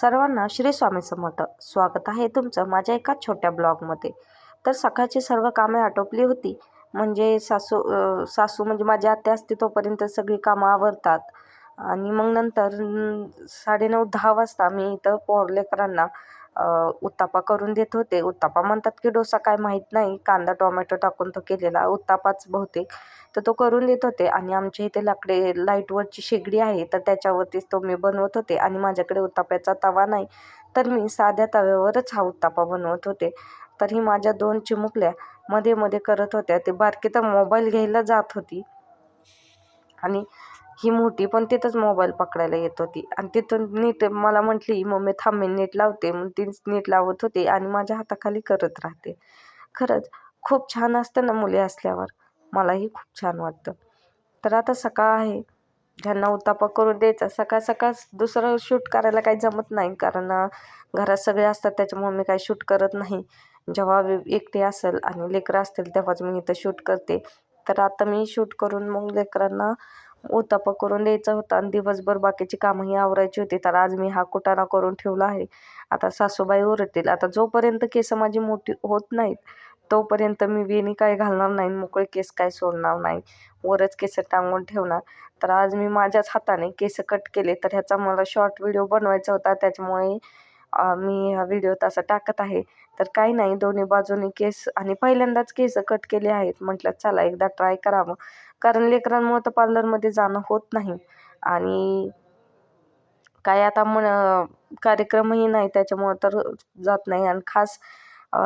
सर्वांना श्री स्वामी समर्थ. स्वागत आहे तुमचं माझ्या एका छोट्या ब्लॉगमध्ये. तर सकाळची सर्व कामे आटोपली होती. म्हणजे सासू सासू म्हणजे माझी आत्या असते तोपर्यंत सगळी कामं आवरतात. आणि मग नंतर साडेनऊ दहा वाजता मी इथं पोर लेकरांना उत्तापा करून देत होते. उत्तापा म्हणतात की डोसा काय माहीत नाही. कांदा टोमॅटो टाकून तो केलेला उत्तापाच बहुतेक. तर तो करून देत होते. आणि आमच्या इथे लाकडे लाईटवरची शेगडी आहे तर त्याच्यावरतीच तो मी बनवत होते. आणि माझ्याकडे उत्ताप्याचा तवा नाही तर मी साध्या तव्यावरच हा उत्तापा बनवत होते. तर ही माझ्या दोन चिमुकल्या मध्ये मध्ये करत होत्या. ते बारकी तर मोबाईल घ्यायला जात होती. आणि ही मोठी पण तिथंच मोबाईल पकडायला येत होती. आणि तिथून नीट मला म्हटली मम्मी थांबे नीट लावते. मग ती नीट लावत होती आणि माझ्या हाताखाली करत राहते. खरंच खूप छान असतं ना मुली असल्यावर. मलाही खूप छान वाटतं. तर आता सकाळ आहे. ह्यांना उत्तापा करून द्यायचा. सकाळ सकाळ दुसरं शूट करायला काही जमत नाही. कारण घरात सगळे असतात. त्याच्यामुळे मी काही शूट करत नाही. जेव्हा एकटी असेल आणि लेकरं असतील तेव्हाच मी इथं शूट करते. तर आता मी शूट करून मग लेकरांना उत्तापा करून द्यायचा होता. आणि दिवसभर बाकीची कामंही आवरायची होती. तर आज मी हा कुटाणा करून ठेवला आहे. आता सासूबाई ओरडतील. आता जोपर्यंत केसं माझी मोठी होत नाहीत तोपर्यंत मी वेणी काय घालणार नाही मोकळे केस काय सोडणार नाही वरच केस टांगून ठेवणार. तर आज मी माझ्याच हाताने केस कट केले तर ह्याचा मला शॉर्ट व्हिडिओ बनवायचा होता त्याच्यामुळे मी हा व्हिडिओ तसा टाकत आहे. तर काही नाही दोन्ही बाजूनी केस आणि पहिल्यांदाच केस कट केले आहेत. म्हटलं चला एकदा ट्राय करावं. कारण लेकरांमुळं तर पार्लरमध्ये जाणं होत नाही. आणि काय आता म्हण कार्यक्रमही नाही त्याच्यामुळं तर जात नाही. आणि खास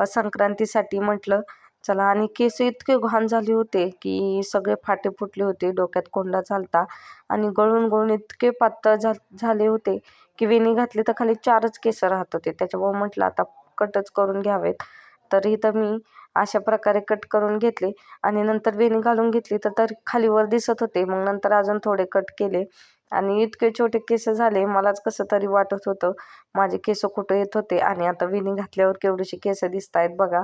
संक्रांतीसाठी म्हटलं चला. आणि केस इतके घाण झाले होते की सगळे फाटे फुटले होते डोक्यात कोंडा झालता. आणि गळून गळून इतके पातळ झा झाले होते की वेणी घातली तर खाली चारच केस राहत होते. त्याच्यामुळे म्हटलं आता कटच करून घ्यावेत. तर इथं मी अशा प्रकारे कट करून घेतले. आणि नंतर वेणी घालून घेतली तर तर खालीवर दिसत होते. मग नंतर अजून थोडे कट केले. आणि इतके छोटे केस झाले मलाच कसं तरी वाटत होतं माझे केस कुठं येत होते? आणि आता वेणी घातल्यावर केवढीशी केस दिसत आहेत बघा.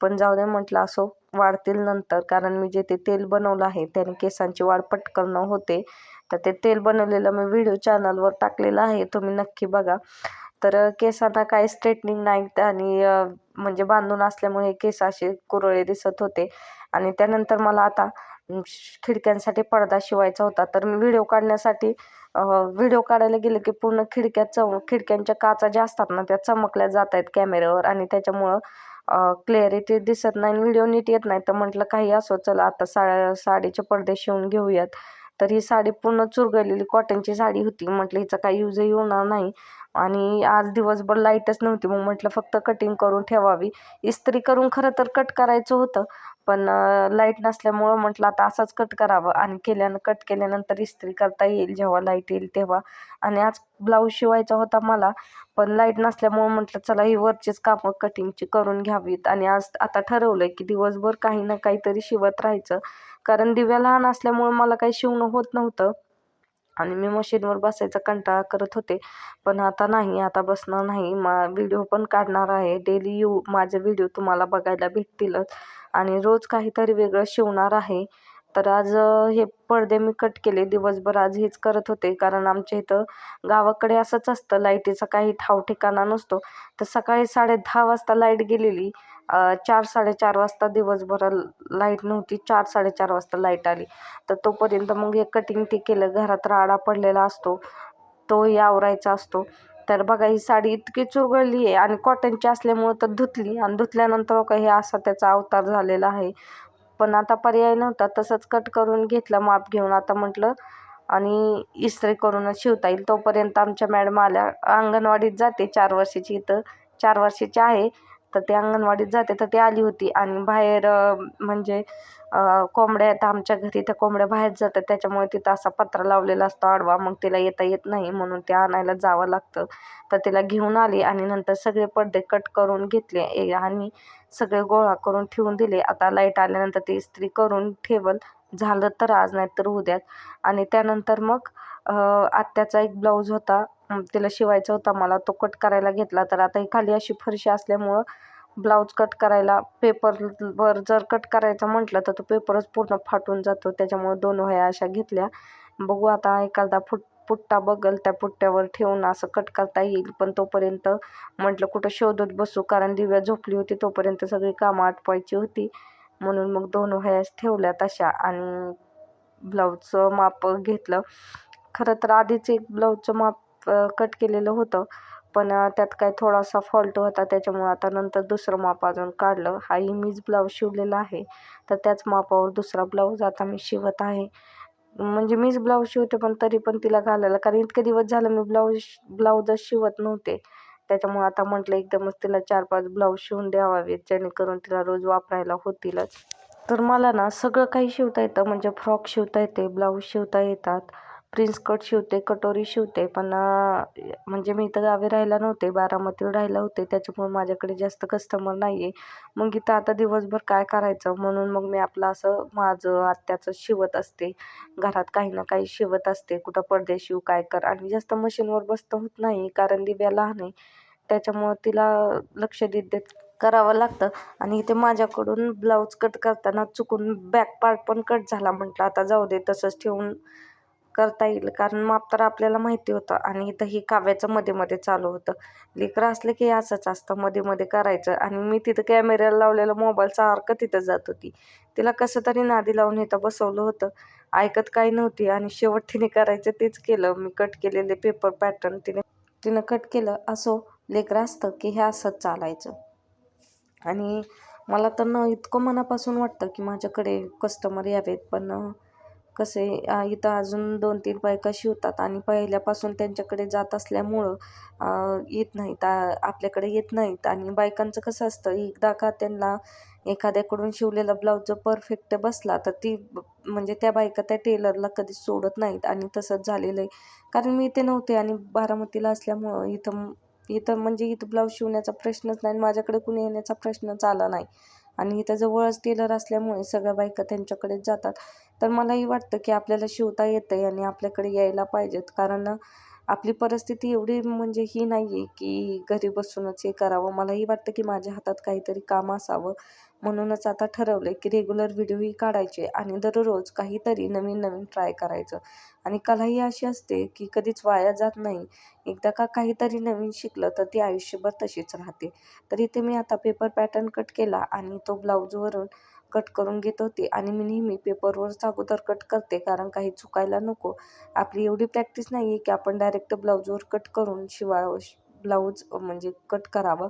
पण जाऊ दे म्हटलं असो वाढतील नंतर. कारण मी जे ते तेल बनवलं आहे त्याने केसांची वाढ पटकन होते. तर ते तेल बनवलेलं मी व्हिडिओ चॅनलवर टाकलेलं आहे. तुम्ही नक्की बघा. तर केसांना काय स्ट्रेटनिंग नाही आणि म्हणजे बांधून असल्यामुळे केस असे कुरळे दिसत होते. आणि त्यानंतर मला आता श- खिडक्यांसाठी पडदा शिवायचा होता. तर मी व्हिडिओ काढण्यासाठी व्हिडिओ काढायला गेले की पूर्ण खिडक्या चम खिडक्यांच्या काचा ज्या असतात ना त्या चमकल्या जात आहेत कॅमेऱ्यावर आणि त्याच्यामुळं क्लिअरिटी दिसत नाही व्हिडिओ नीट येत नाही. तर म्हटलं काही असो चला आता सा साडीचे पडदे शिवून घेऊयात. तर ही साडी पूर्ण चुरगळलेली कॉटनची साडी होती. म्हटलं हिचा काही यूजही होणार नाही. आणि आज दिवसभर लाईटच नव्हती. मग म्हटलं फक्त कटिंग करून ठेवावी. इस्त्री करून खरं तर कट करायचं होतं. पण लाइट नसल्यामुळं म्हटलं आता असंच कट करावं. आणि केल्यानं कट केल्यानंतर इस्त्री करता येईल जेव्हा लाइट येईल तेव्हा. आणि आज ब्लाऊज शिवायचा होता मला पण लाइट नसल्यामुळं म्हटलं चला ही वरचीच कामं कटिंगची करून घ्यावीत. आणि आज आता ठरवलं आहे की दिवसभर काही ना काहीतरी शिवत राहायचं. कारण दिव्या लहान असल्यामुळं मला काही शिवणं होत नव्हतं. आणि मी मशीनवर बसायचा कंटाळा करत होते. पण आता नाही आता बसणार नाही. मा व्हिडिओ पण काढणार आहे. डेली यू माझे व्हिडिओ तुम्हाला बघायला भेटतीलच. आणि रोज काहीतरी वेगळं शिवणार आहे. तर आज हे पडदे मी कट केले. दिवसभर आज हेच करत होते. कारण आमच्या इथं गावाकडे असंच असतं. लाईटीचा काही ठाव ठिकाणा नसतो. तर सकाळी साडे दहा वाजता लाइट गेलेली. चार साडेचार वाजता दिवसभर लाइट नव्हती. चार साडेचार वाजता लाइट आली. तर तोपर्यंत मग हे कटिंग ते केलं. घरात राडा पडलेला असतो. तोही आवरायचा असतो. तर बघा ही साडी इतकी चुरगळली आहे आणि कॉटनची असल्यामुळं तर धुतली. आणि धुतल्यानंतर बघा हे असा त्याचा अवतार झालेला आहे. पण आता पर्याय नव्हता तसंच कट करून घेतलं माप घेऊन आता म्हटलं आणि इस्त्री करूनच शिवता येईल. तोपर्यंत आमच्या मॅडम आल्या अंगणवाडीत जाते चार वर्षाची इथं. चार वर्षाची आहे. तर ते अंगणवाडीत जाते तर ती आली होती. आणि बाहेर म्हणजे कोंबड्या आहेत आमच्या घरी त्या कोंबड्या बाहेर जातात. त्याच्यामुळे तिथं असा पत्रा लावलेला असतो आडवा. मग तिला येता येत नाही म्हणून ते आणायला जावं लागतं. तर तिला घेऊन आली आणि नंतर सगळे पडदे कट करून घेतले. ए- आणि सगळे गोळा करून ठेवून दिले. आता लाइट आल्यानंतर ती इस्त्री करून ठेवल. झालं तर आज नाही तर उद्यात आणि त्यानंतर मग आत्याचा एक ब्लाऊज होता. तिला शिवायचा होता मला. तो कट करायला घेतला तर आता ही खाली अशी फरशी असल्यामुळं ब्लाऊज कट करायला पेपरवर जर कट करायचं म्हटलं तर तो पेपरच पूर्ण फाटून जातो. त्याच्यामुळं दोन वह्या अशा घेतल्या. बघू आता एखादा फुट पुट्टा बघल त्या पुट्ट्यावर ठेवून असं कट करता येईल. पण तोपर्यंत म्हटलं कुठं शोधत बसू. कारण दिव्या झोपली होती तोपर्यंत सगळी कामं आटपायची होती. म्हणून मग दोन वह्याच ठेवल्या तशा आणि ब्लाऊजचं माप घेतलं. खरं तर आधीच एक ब्लाऊजचं माप कट केलेलं होतं. पण त्यात काय थोडासा फॉल्ट होता. त्याच्यामुळं आता नंतर दुसरं माप अजून काढलं. हाही मीच ब्लाऊज शिवलेला आहे. तर त्याच मापावर दुसरा ब्लाऊज आता मी शिवत आहे. म्हणजे मीच ब्लाऊज शिवते पण तरी पण तिला घालायला. कारण इतके दिवस झालं मी ब्लाऊज ब्लाऊजच शिवत नव्हते. त्याच्यामुळे आता म्हटलं एकदमच तिला चार पाच ब्लाऊज शिवून द्यावावेत. जेणेकरून तिला रोज वापरायला होतीलच. तर मला ना सगळं काही शिवता येतं. म्हणजे फ्रॉक शिवता येते ब्लाऊज शिवता येतात. प्रिन्स कट शिवते कटोरी शिवते पण म्हणजे मी इथं गावी राहायला नव्हते बारामतीला राहायला होते त्याच्यामुळे माझ्याकडे जास्त कस्टमर नाही आहे मग इथं आता दिवसभर काय करायचं? म्हणून मग मी आपलं असं माझं आत्याचं शिवत असते. घरात काही ना काही शिवत असते. कुठं पडदे शिव काय कर? आणि जास्त मशीनवर बसतं होत नाही कारण दिव्या लहान आहे. त्याच्यामुळं तिला लक्ष देत देत करावं लागतं. आणि इथे माझ्याकडून ब्लाऊज कट करताना चुकून बॅक पार्ट पण कट झाला म्हटलं. आता जाऊ दे तसंच ठेवून करता येईल. कारण माप तर आपल्याला माहिती होतं आणि इथं ही काव्याचं मध्ये मध्ये चालू होतं. लेकरं असले की असंच असतं. मध्ये मध्ये करायचं. आणि मी तिथं कॅमेऱ्याला लावलेलं मोबाईल सारखं तिथं जात होती. तिला कसं तरी नादी लावून इथं बसवलं होतं. ऐकत काही नव्हती आणि शेवट तिने करायचं तेच केलं. मी कट केलेले पेपर पॅटर्न तिने तिनं कट केलं. असो लेकरं असतं की हे असंच चालायचं. आणि मला तर न इतकं मनापासून वाटतं की माझ्याकडे कस्टमर यावेत. पण कसे इथं अजून दोन तीन बायका शिवतात आणि पहिल्यापासून त्यांच्याकडे जात असल्यामुळं येत नाहीत आपल्याकडे येत नाहीत. आणि बायकांचं कसं असतं एकदा का त्यांना एखाद्याकडून शिवलेला ब्लाऊज जर परफेक्ट बसला तर ती म्हणजे त्या बायका त्या टेलरला कधी सोडत नाहीत आणि तसंच झालेलं आहे. कारण मी इथे नव्हते आणि बारामतीला असल्यामुळं इथं इथं म्हणजे इथं ब्लाऊज शिवण्याचा प्रश्नच नाही माझ्याकडे कुणी येण्याचा प्रश्नच आला नाही. आणि इथं जवळच टेलर असल्यामुळे सगळ्या बायका त्यांच्याकडेच जातात. तर मलाही वाटतं की आपल्याला शिवता येतं आहे आणि आपल्याकडे यायला पाहिजेत. कारण आपली परिस्थिती एवढी म्हणजे ही नाही आहे की घरी बसूनच हे करावं. मलाही वाटतं की माझ्या हातात काहीतरी काम असावं म्हणूनच आता ठरवलं की रेग्युलर व्हिडिओही काढायचे आणि दररोज काहीतरी नवीन नवीन ट्राय करायचं. आणि कलाही अशी असते की कधीच वाया जात नाही. एकदा का काहीतरी नवीन शिकलं तर ती आयुष्यभर तशीच राहते. तर इथे मी आता पेपर पॅटर्न कट केला आणि तो ब्लाऊजवरून कट करून घेत होते. आणि मी नेहमी पेपरवरच अगोदर कट करते कारण काही चुकायला नको. आपली एवढी प्रॅक्टिस नाही आहे की आपण डायरेक्ट ब्लाऊजवर कट करून शिवाय ब्लाऊज म्हणजे कट करावं.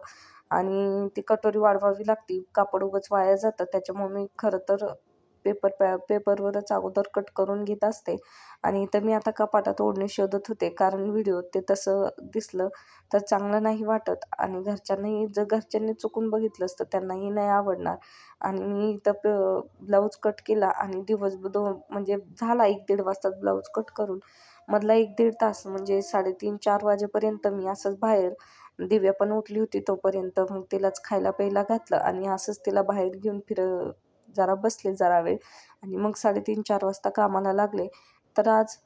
आणि ती कटोरी वाढवावी लागते. कापड उगच वाया जातं. त्याच्यामुळे मी खरं तर पेपर पॅ पेपरवरच अगोदर कट करून घेत असते. आणि इथं मी आता कपाटात ओढणी शोधत होते. कारण व्हिडिओ ते तसं दिसलं तर चांगलं नाही वाटत. आणि घरच्यांनाही जर घरच्यांनी चुकून बघितलं असतं त्यांनाही नाही आवडणार. आणि मी इथं प ब्लाऊज कट केला आणि दिवस दोन म्हणजे झाला एक दीड वाजता ब्लाऊज कट करून. मधला एक दीड तास म्हणजे साडेतीन चार वाजेपर्यंत मी असंच बाहेर दिव्या पण उठली होती तोपर्यंत. मग तिलाच खायला प्यायला घातलं आणि असंच तिला बाहेर घेऊन फिर जरा बसले जरा वेळ. आणि मग साडेतीन चार वाजता कामाला लागले. तर आज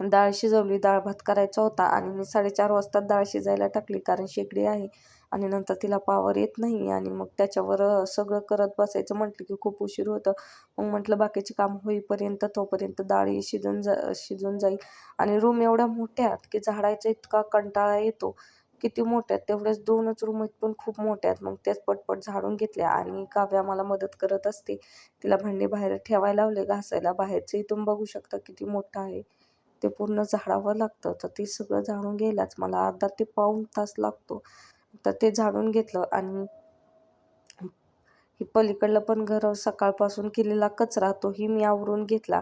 डाळ शिजवली डाळ भात करायचा होता. आणि मी साडेचार वाजता डाळ शिजायला टाकली कारण शेगडी आहे. आणि नंतर तिला पावर येत नाही. आणि मग त्याच्यावर सगळं करत बसायचं म्हटलं की खूप उशीर होतं. मग म्हटलं बाकीचे काम होईपर्यंत तोपर्यंत डाळी शिजून जा शिजून जाईल. आणि रूम एवढ्या मोठ्या की झाडायचा इतका कंटाळा येतो. किती मोठ्या आहेत तेवढ्याच दोनच रूम आहेत पण खूप मोठ्या आहेत. मग त्याच पटपट झाडून घेतल्या आणि काव्या मला मदत करत असते. तिला भांडी बाहेर ठेवायला लावले घासायला. बाहेरचंही इथून बघू शकता किती मोठं आहे. ते पूर्ण झाडावं लागतं. तर ते सगळं झाडून घ्यायलाच. मला अर्धा ते पाऊण तास लागतो. तर ते झाडून घेतलं आणि की पलीकडलं पण घर सकाळपासून केलेला कचरा तोही मी आवरून घेतला.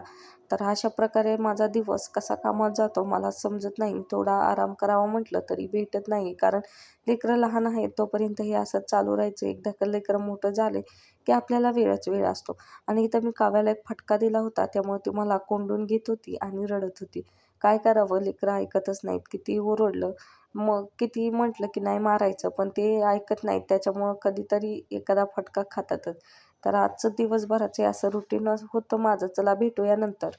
तर अशा प्रकारे माझा दिवस कसा कामात जातो मला समजत नाही. थोडा आराम करावा म्हटलं तरी भेटत नाही. कारण लेकरं लहान आहेत तोपर्यंत हे असं चालू राहायचं. एकदा का लेकरं मोठं झाले की आपल्याला वेळच वेळ असतो. आणि इथं मी काव्याला एक फटका दिला होता. त्यामुळे ती मला कोंडून घेत होती आणि रडत होती. काय करावं? लेकरं ऐकतच नाहीत. किती ओरडलं मग किती म्हटलं की नाही मारायचं पण ते ऐकत नाहीत. त्याच्यामुळं कधीतरी एखादा फटका खातातच. तर आजचं दिवसभराचे असं रुटीन होतं माझं. चला भेटूया नंतर.